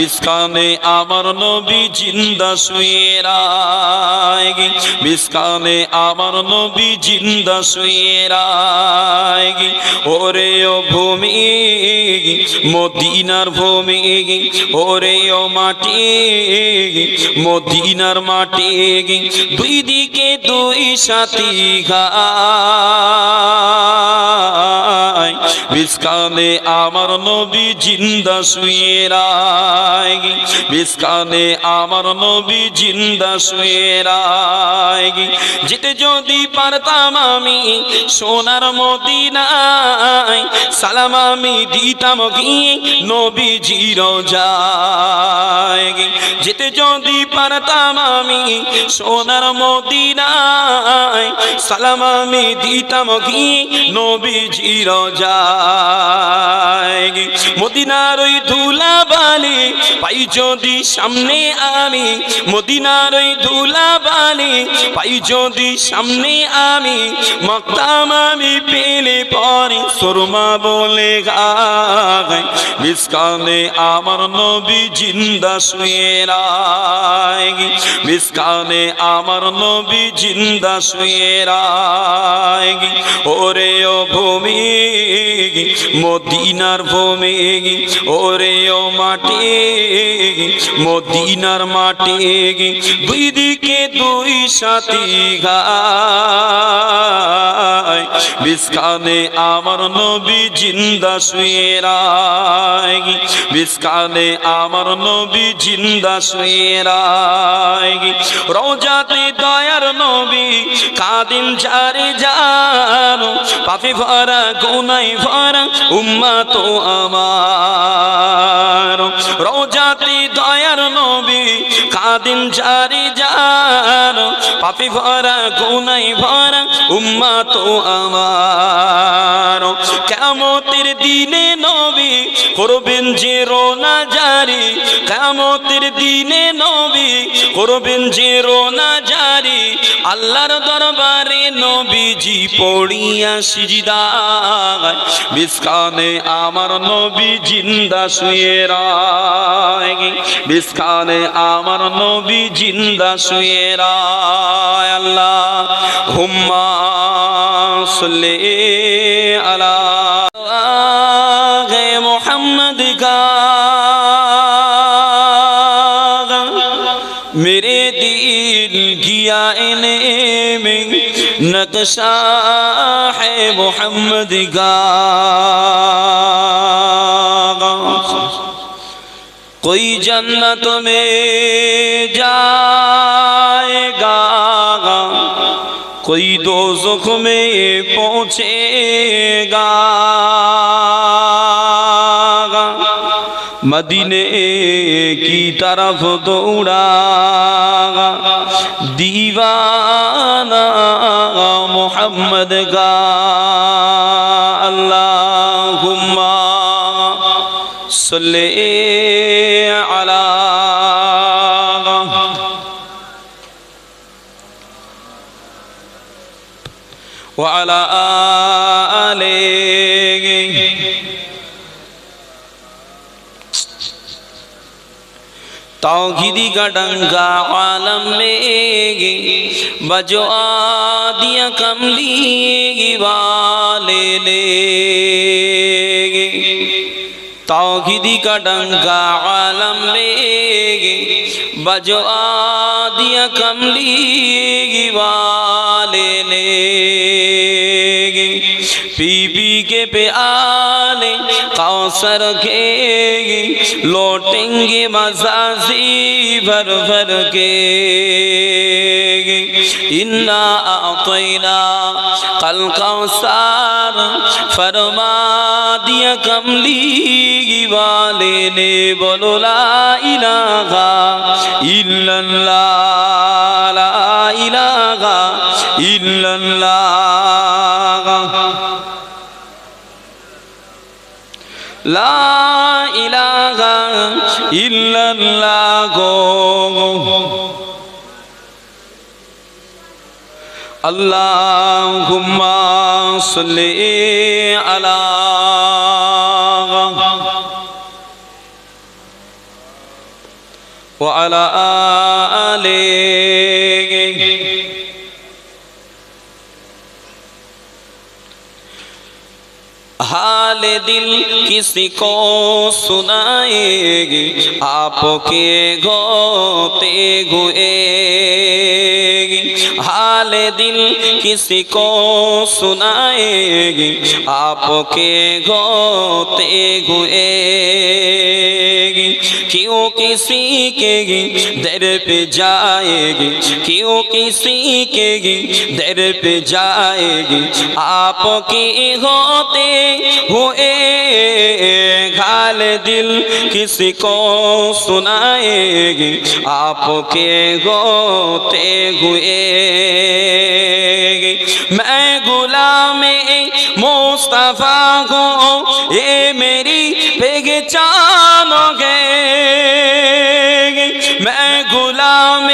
বিস্কানে আমার নবী জিন্দা শুয়ে রায় বিস্কানে আমার নবী জিন্দা শুয়ে রায় ওরে ও ভূমি মদিনার ভূমি ওরে ও মাটি মদিনার মাটি দুই দিকে দুই সাথী ঘায় বিস্কানে আমার নবী জিন্দা শুয়ে রায়। বিস্কানে আমার নবী জিন্দা শুয়েরাই যেতে যদি পারতাম আমি সোনার মদিনায়, সালাম আমি দিতাম গিয়ে নবী জিরো যায় যেতে যদি পারতাম আমি সোনার মদিনায় সালাম আমি দিতাম গিয়ে নবী জিরো যায় মদিনার ওই ধুলা বালি পাই যদি সামনে আমি, মদিনার ওই ধুলা বালি পাই যদি সামনে আমি, মক্তাম আমি পেলে পরে সুরমা বলে গায়। বিস্কানে আমার নবী জিন্দা শুয়ে রায়। আমার নবী জিন্দা শুয়ে রায়। ওরে ও ভূমি, মদিনার ভূমি, ওরে ও মাটি, মদিনার মাটি, দুই দিকে দুই সাথী গায় বিস্কানে আমার নবী জিন্দা শুয়ে রায়। বিস্কানে আমার নবী জিন্দা শুয়ে রায়। রোজাতে দয়ার নবী কাদিম জারে জানো পাপি ভরা গুনাই ভরা উম্মা তো আমার। রোজাতে দয়ার নবী কাদিম জারে জানো পাপে ভরা গুনাই ভরা উম্মা তো আমার। কেমতের দিনে নবী করবেন যে রোনা জারি কেমতের দিনে নবী করবেন যে রোনা জারি আল্লাহর দরবারে নবীজি পড়িয়া সিজদায়। বিস্কানে আমার নবী জিন্দা শুয়ে রায়। বিস্কানে আমার নবী জিন্দা শুয়ে রায়। আল্লাহ হুম্মা صلی علی محمد کا میرے دل گیا انہیں میں نقشہ ہے محمد کا کوئی جنت میں جا کوئی دوزخ میں پہنچے گا مدینے کی طرف دوڑا دیوانہ محمد کا اللہم صلی توحیدی کا ڈنگا عالم لے گی، بجو آدیاں کم لیے گی، والے لے گی۔ توحیدی کا ڈنگا عالم لے گی، بجو آدیاں کم لیے گی، والے لے گی۔ پی بی کے پہ कौसर के लौटेंगे मजाजी भर भर के इन्ना आतैना कल कौसार फरमा दिया कमली वाले ने बोलो لا الہ الا اللہ اللہم صلی علی وعلى آله. حال دل کسی کو سنائے گی آپ کے گوتے گوئے हाल दिल किसी को सुनाएगी आपके गोते हुए क्यों किसी के दर पे जाएगी क्यों किसी के दर पे जाएगी आपके होते हुए घाल दिल किसी को सुनाएगी आपके होते हुए मैं गुलाम मुस्तफा हूँ ये मेरी पहचान गए मैं गुलाम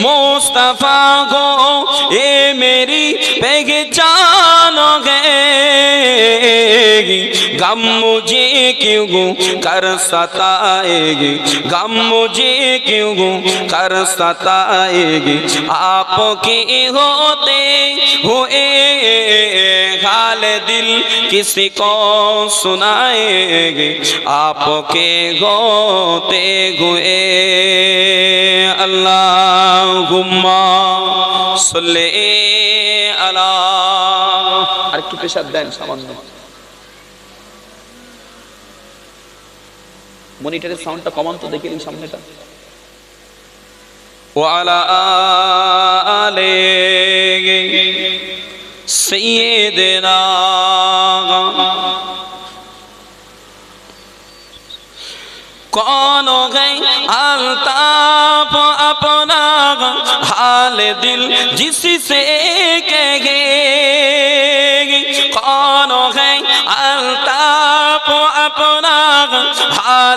मुस्तफा हूँ ये मेरी पहचान गम मुझे क्यों कर सताएगी गम मुझे क्यों कर सताएगी आपके होते हुए हाल दिल किसी को सुनाएगी आपके होते हुए अल्लाह गुम्मा सुले अला আর একটু প্রেশার দেন সামান্য মনিটরের সাউন্ডটা কমান তো, দেখে নিন সামনেটা। وعلى آله سيدنا কন গাই আলতাপ আপনা হাল দিল, জিসি সে কে গে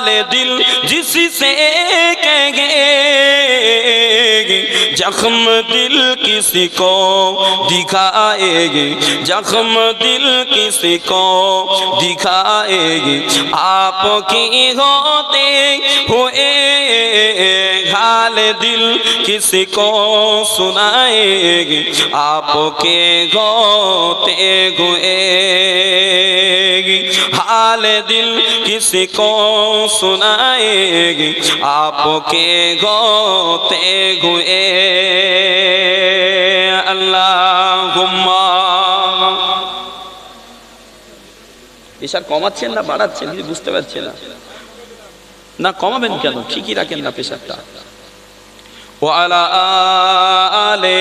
والے دل جس سے کہیں گے، زخم دل کسی کو دکھائے گے جخم دل کسی کو دکھائے گے۔ آپ کی ہوتے ہوئے حال دل کسی کو سنائے گے۔ آپ کے گوتے گوئے گی حال دل किसको सुनाएगी? आपके गोते हुए। अल्लाह প্রেশার কমাচ্ছেন না বাড়াচ্ছেন কিছু বুঝতে পারছেন না না কমাবেন কেন ঠিকই রাখেন না প্রেশারটা ওয়ালা আলে